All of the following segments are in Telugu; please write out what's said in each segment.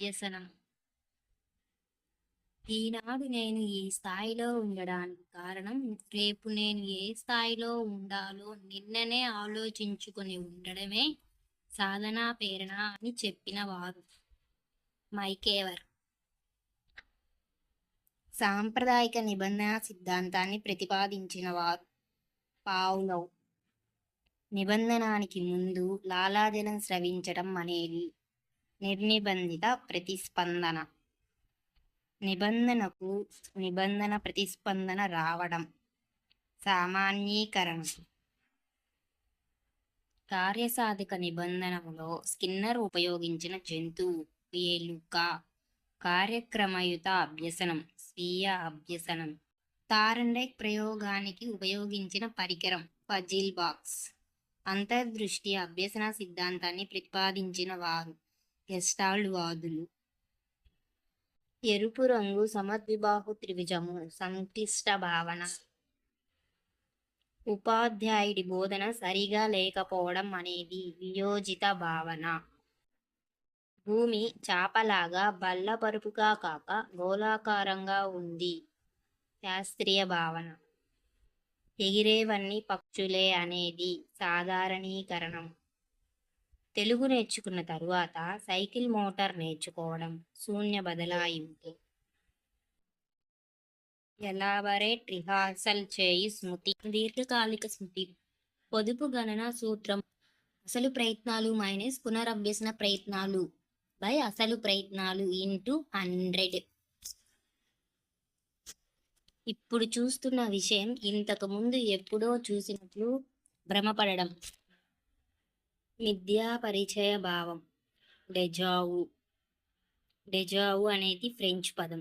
వ్యసనం. ఈనాడు నేను ఈ స్థాయిలో ఉండడానికి కారణం రేపు నేను ఏ స్థాయిలో ఉండాలో నిన్ననే ఆలోచించుకొని ఉండడమే సాధనా ప్రేరణ అని చెప్పిన వారు. మైకేవర్. సాంప్రదాయిక నిబంధన సిద్ధాంతాన్ని ప్రతిపాదించిన వారు పావులవ్ నిబంధనానికి ముందు లాలాజలం స్రవించడం అనేది నిర్నిబంధిత ప్రతిస్పందన. నిబంధనకు నిబంధన ప్రతిస్పందన రావడం. సామాన్యీకరణ. కార్యసాధక నిబంధనలో స్కిన్నర్ ఉపయోగించిన జంతువు ఏలుక కార్యక్రమయుత అభ్యసనం స్వీయ అభ్యసనం తారండైక్ ప్రయోగానికి ఉపయోగించిన పరికరం పజిల్ బాక్స్. అంతర్దృష్టి అభ్యసన సిద్ధాంతాన్ని ప్రతిపాదించిన వారు గెస్టాల్డ్ వాదులు ఎరుపు రంగు సమద్విబాహు త్రిభుజము సంక్లిష్ట భావన. ఉపాధ్యాయుడి బోధన సరిగా లేకపోవడం అనేది వియోజిత భావన. భూమి చాపలాగా బల్లపరుపుగా కాక గోళాకారంగా ఉంది. శాస్త్రీయ భావన. ఎగిరేవన్నీ పక్షులే అనేది సాధారణీకరణం. తెలుగు నేర్చుకున్న తరువాత సైకిల్ మోటార్ నేర్చుకోవడం శూన్య బదలాయింపు. ఎలాబరేట్ రిహార్సల్ చేయి స్మృతి. దీర్ఘకాలిక స్మృతి. పొదుపు గణన సూత్రం. అసలు ప్రయత్నాలు మైనస్ పునరభ్యసన ప్రయత్నాలు. బై అసలు ప్రయత్నాలు ఇంటూ హండ్రెడ్. ఇప్పుడు చూస్తున్న విషయం ఇంతకు ముందు ఎప్పుడో చూసినట్లు భ్రమపడడం. మిథ్యా పరిచయ భావం. డెజావు. డెజావు అనేది ఫ్రెంచ్ పదం.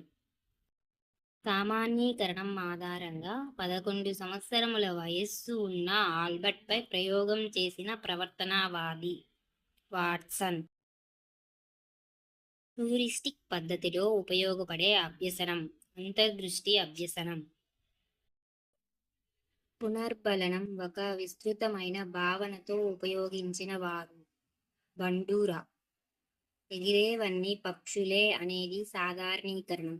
సామాన్యీకరణం ఆధారంగా పదకొండు సంవత్సరముల వయస్సు ఉన్న ఆల్బర్ట్పై ప్రయోగం చేసిన ప్రవర్తనావాది వాట్సన్. హ్యూరిస్టిక్ పద్ధతిలో ఉపయోగపడే అభ్యసనం అంతర్దృష్టి అభ్యసనం. పునర్బలనం ఒక విస్తృతమైన భావనతో ఉపయోగించిన వారు. బండూరా. ఎగిరేవన్నీ పక్షులే అనేది సాధారణీకరణం.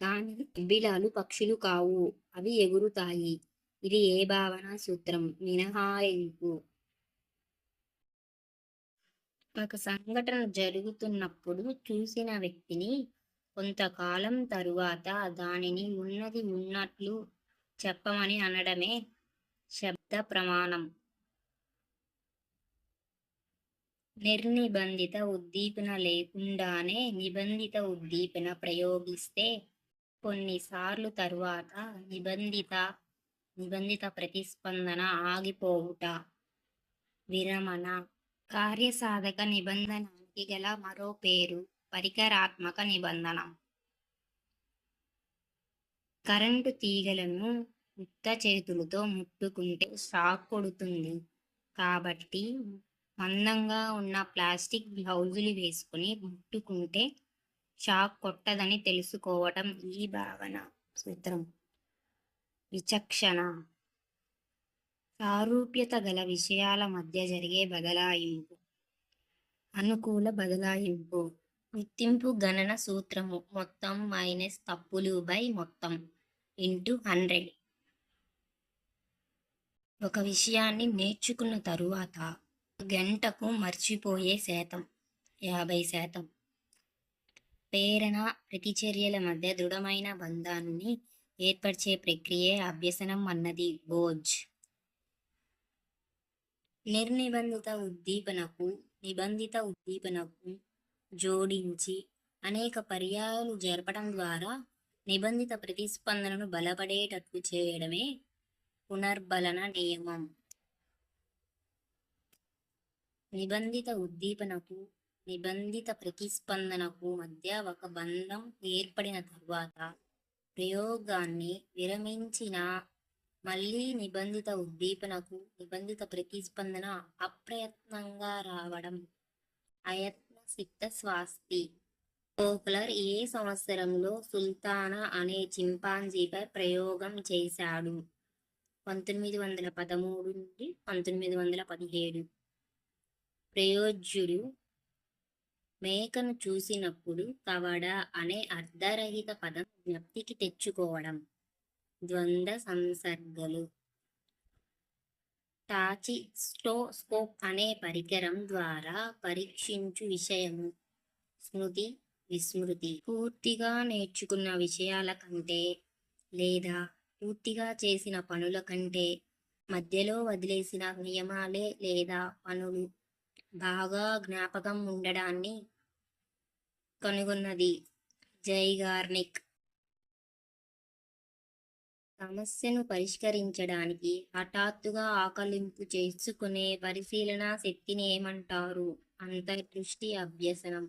కానీ బిలాలు పక్షులు కావు. అవి ఎగురుతాయి. ఇది ఏ భావన సూత్రం? మినహాయింపు. ఒక సంఘటన జరుగుతున్నప్పుడు చూసిన వ్యక్తిని కొంతకాలం తరువాత దానిని ఉన్నది ఉన్నట్లు చెప్పమని అనడమే శబ్ద ప్రమాణం. నిర్నిబంధిత ఉద్దీపన లేకుండానే నిబంధిత ఉద్దీపన ప్రయోగిస్తే కొన్నిసార్లు తరువాత నిబంధిత నిబంధిత ప్రతిస్పందన ఆగిపోవుట. విరమణ. కార్యసాధక నిబంధనానికి గల మరో పేరు పరికరాత్మక నిబంధన. కరెంటు తీగలను ఉత్త చేతులతో ముట్టుకుంటే షాక్ కొడుతుంది. కాబట్టి మందంగా ఉన్న ప్లాస్టిక్ గ్లౌజులు వేసుకుని ముట్టుకుంటే షాక్ కొట్టదని తెలుసుకోవటం ఈ భావన. సూత్రం. విచక్షణ. సారూప్యత గల విషయాల మధ్య జరిగే బదలాయింపు. అనుకూల బదలాయింపు. గుర్తింపు గణన సూత్రము. మొత్తం మైనస్ తప్పులు బై మొత్తం. Into hundred. ఒక విషయాన్ని నేర్చుకున్న తరువాత గంటకు మర్చిపోయే శాతం యాభై శాతం. ప్రేరణ ప్రతిచర్యల మధ్య దృఢమైన బంధాన్ని ఏర్పరిచే ప్రక్రియే అభ్యసనం అన్నది బోజ్. నిర్నిబంధిత ఉద్దీపనకు నిబంధిత ఉద్దీపనకు జోడించి అనేక పర్యాయాలు జరపడం ద్వారా నిబంధిత ప్రతిస్పందనను బలపడేటట్లు చేయడమే పునర్బలన నియమం. నిబంధిత ఉద్దీపనకు నిబంధిత ప్రతిస్పందనకు మధ్య ఒక బంధం ఏర్పడిన తరువాత ప్రయోగాన్ని విరమించిన మళ్ళీ నిబంధిత ఉద్దీపనకు నిబంధిత ప్రతిస్పందన అప్రయత్నంగా రావడం అయత్న సిద్ధ స్వాస్తి కోక్లర్ ఏ సంవత్సరంలో సుల్తానా అనే చింపాంజీపై ప్రయోగం చేశాడు? పంతొమ్మిది వందల పదమూడు నుండి పంతొమ్మిది వందల పదిహేడు. ప్రయోజ్యుడు మేకను చూసినప్పుడు కవడ అనే అర్ధరహిత పదం జ్ఞప్తికి తెచ్చుకోవడం. ద్వంద్వ సంసర్గలు. టాచిస్టోస్కోప్ అనే పరికరం ద్వారా పరీక్షించు విషయము. స్మృతి విస్మృతి. పూర్తిగా నేర్చుకున్న విషయాల కంటే లేదా పూర్తిగా చేసిన పనుల కంటే మధ్యలో వదిలేసిన నియమాలే లేదా పనులు బాగా జ్ఞాపకం ఉండడాన్ని కనుగొన్నది. జైగార్నిక్ సమస్యను పరిష్కరించడానికి హఠాత్తుగా ఆకలింపు చేసుకునే పరిశీలన శక్తిని ఏమంటారు? అంతర్దృష్టి అభ్యసనం.